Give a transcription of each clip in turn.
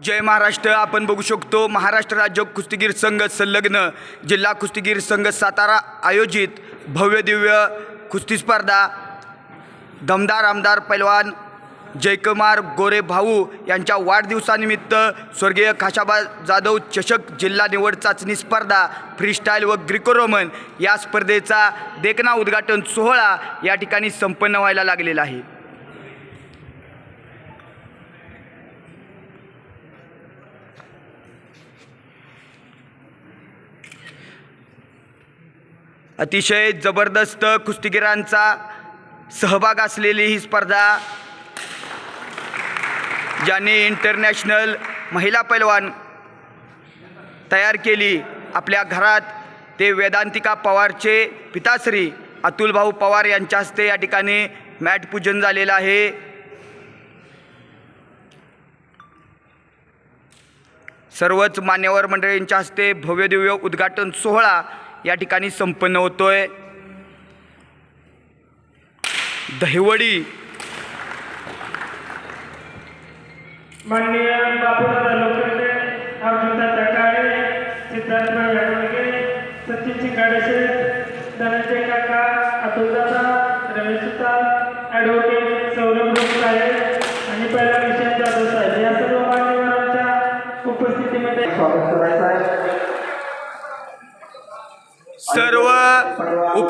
जय महाराष्ट्र आपण बघू शकतो महाराष्ट्र राज्य कुस्तीगीर संघ संलग्न जिल्हा कुस्तीगीर संघ सातारा आयोजित भव्य दिव्य कुस्ती स्पर्धा. दमदार आमदार पैलवान जयकुमार गोरे भाऊ यांच्या वाढदिवसानिमित्त स्वर्गीय खाशाबा जाधव चषक जिल्हा निवड चाचणी स्पर्धा फ्रीस्टाईल व ग्रिकोरोमन या स्पर्धेचा देखना उद्घाटन सोहळा या ठिकाणी संपन्न व्हायला लागलेला आहे. अतिशय जबरदस्त कुस्तीगिरांचा सहभाग असलेली ही स्पर्धा ज्याने इंटरनॅशनल महिला पैलवान तयार केली. आपल्या घरात ते वेदांतिका पवारचे पिताश्री अतुलभाऊ पवार यांच्या हस्ते या ठिकाणी मॅट पूजन झालेलं आहे. सर्वच मान्यवर मंडळींच्या हस्ते भव्यदिव्य उद्घाटन सोहळा या ठिकाणी संपन्न होतोय. दहिवडी. माननीय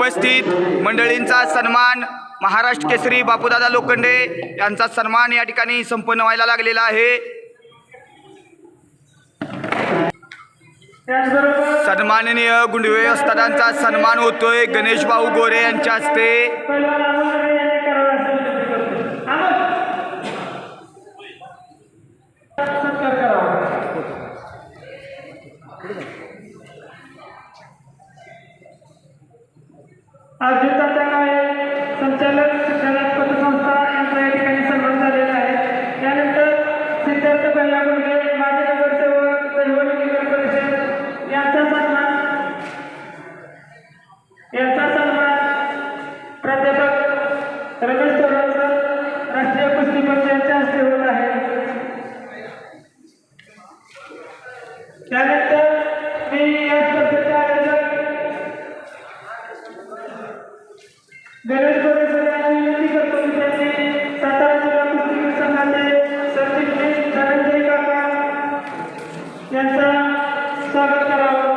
उपस्थित मंडळींचा सन्मान महाराष्ट्र केसरी बापूदादा लोखंडे यांचा सन्मान या ठिकाणी संपन्न व्हायला लागलेला आहे सन्माननीय गुंडवे असतानांचा सन्मान होतोय गणेश भाऊ गोरे यांच्या हस्ते Thank you. अर्जुनदादा काळे संचालक शिक्षणात पतसंस्था यांचा या ठिकाणी सन्मान झालेला आहे. त्यानंतर सिद्धार्थ भैया मुलगे माजी नगरसेवक दहिवडी गणेश गोरे सर विनंती करतो की त्यांनी सातारा जिल्हा कुस्ती संघाचे सरचिटणीस धनंजय काका यांचा स्वागत करावं.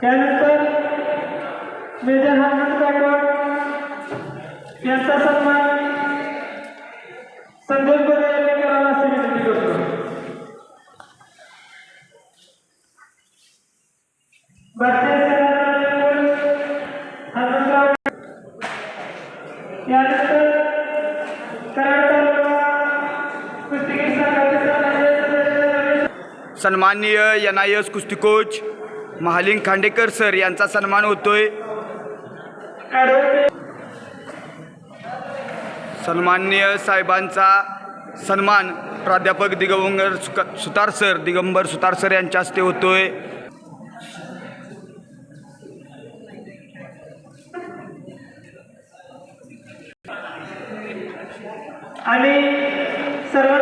त्यानंतर मेजर हा यांचा सन्मान यांनी करावा अशी विनंती करतो. भारतीय यानंतर सन्माननीय एन आय एस कुस्ती कोच महालिंग खांडेकर सर यांचा सन्मान होतोय. सन्माननीय साहेबांचा सन्मान प्राध्यापक दिगंबर सुका सुतार सर दिगंबर सुतार सर यांच्या हस्ते होतोय. आणि सर्व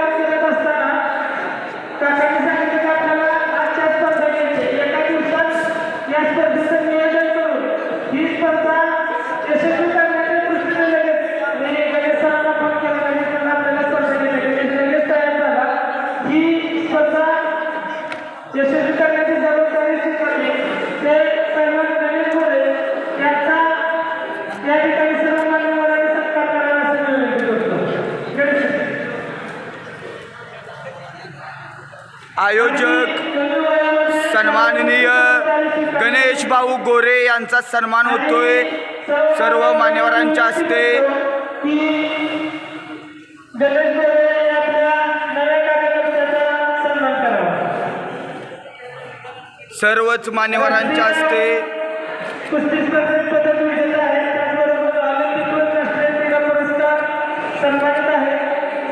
आयोजक सन्माननीय गणेश भाऊ गोरे यांचा सन्मान होतोय. सर्व मान्यवरांच्या हस्ते. सर्वच मान्यवरांच्या हस्ते. आहे सन्मानित आहे.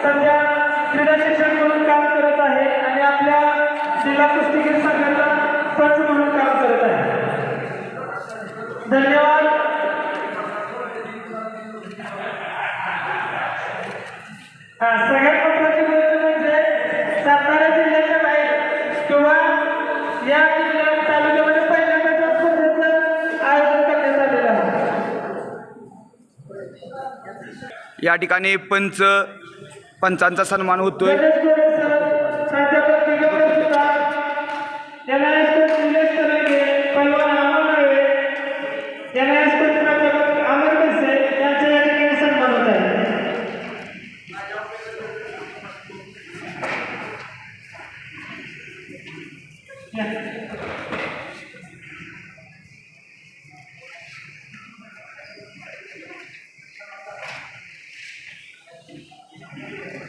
सध्या क्रीडा शिक्षक म्हणून काम करत आहे आणि जिल्हा कुस्तीगीर संघाचा पंच म्हणून काम करत आहे. धन्यवाद. हा सगळ्यात महत्वाची गोष्ट म्हणजे सातारा जिल्ह्याच्या बाहेर किंवा या जिल्ह्यात तालुक्यामध्ये स्पर्धेचं आयोजन करण्यात आलेलं आहे. या ठिकाणी पंच पंचांचा सन्मान होतोय.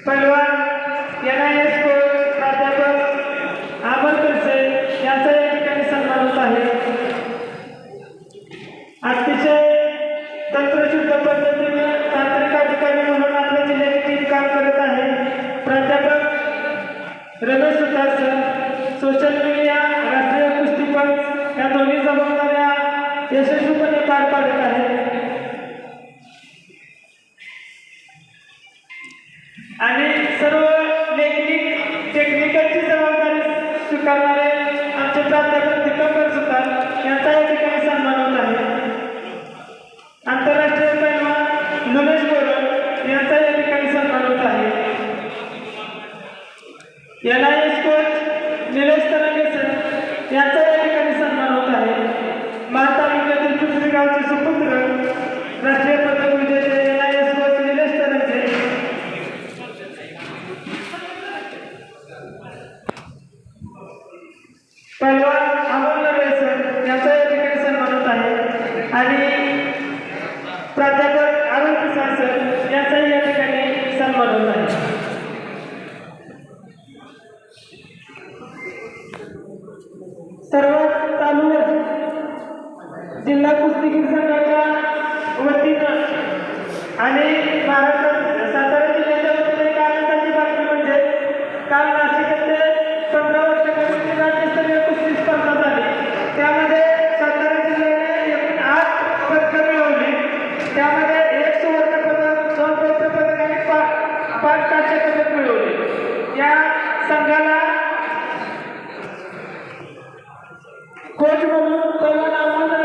पलवान एनआयएस कोच प्राध्यापक अमर खडसे यांचा या ठिकाणी सन्मान होत आहे. अतिशय तंत्रशुद्ध पद्धतीने तांत्रिक अधिकारी म्हणून आपल्या जिल्ह्याची टीम काम करत आहे. प्राध्यापक Ramesh Sutar sir social media राष्ट्रीय कुस्तीपट या दोन्ही जबाबदाऱ्या यशस्वीपणे पार पाडत आहेत. आणि सर्व लेखनिक टेक्निकलची जबाबदारी स्वीकारणारे आमचे प्राध्यापक दिगंबर सुतार यांचा या ठिकाणी सन्मान होत आहे. आंतरराष्ट्रीय पैलवान नरेश गोरल यांचा या ठिकाणी सन्मान होत आहे. N I S coach Nilesh Tarange sir यांचा या ठिकाणी सन्मान होत आहे महाड तालुक्यातील पिंपरी गावचे सुपुत्र राष्ट्रीय पदक विजेते N I S coach Nilesh Tarange पहलवान अमोल नरवे सर. यांचा या ठिकाणी सन्मान होत आहे. आणि प्राध्यापक अरुण प्रसाद सर यांचाही या ठिकाणी सन्मान होत आहे. सर्वात चालू जिल्हा कुस्तीगीर संघाच्या वतीनं आणि त्यामध्ये एक सुवर्ण पदक दोन रौप्य पदक आणि पाच पाच कांस्य पदक मिळवले या संघाला कोच म्हणून पवन आम्हाला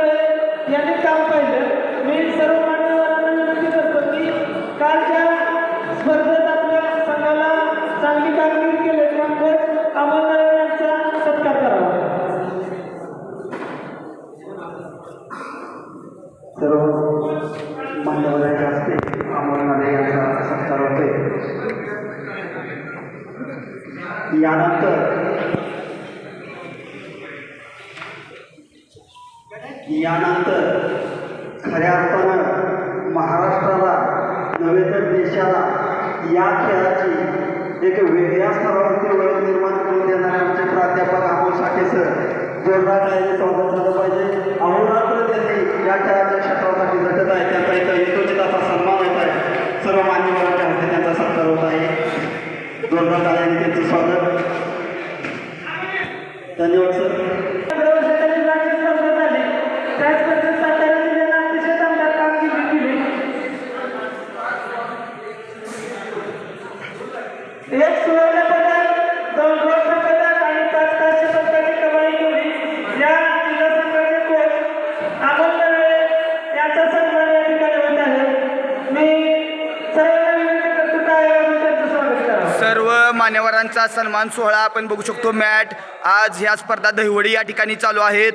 यांनी काम पाहिलं मी सर्व मान्यवरांना विनंती करतो की कालच्या स्पर्धेत आपल्या संघाला चांगली कामगिरी केली त्या कोच आम्हाला यांचा सत्कार करावा सर्व मान्यवरांच्या हस्ते अमोलनाथे यांचा सत्कार होते यानंतर यानंतर खऱ्या अर्थानं महाराष्ट्राला नव्हे तर देशाला या खेळाची एक वेगळ्या स्तरावरती ओळख निर्माण करून देणारे आमचे प्राध्यापक अमोल साठे सर जोरदार टाळ्याने स्वागत झालं पाहिजे. अहोरात्र त्यांनी या खेळाच्या क्षेत्रासाठी झटत आहे. त्यांचा इथं यथोचित असा सन्मान होत आहे. सर्व मान्यवरांच्या हस्ते त्यांचा सत्कार होत आहे. जोरदार टाळ्याने त्यांचं स्वागत. धन्यवाद सर. मान्यवरांचा सन्मान सोहळा आपण बघू शकतो. मॅट आज ह्या स्पर्धा दहिवडी या ठिकाणी चालू आहेत.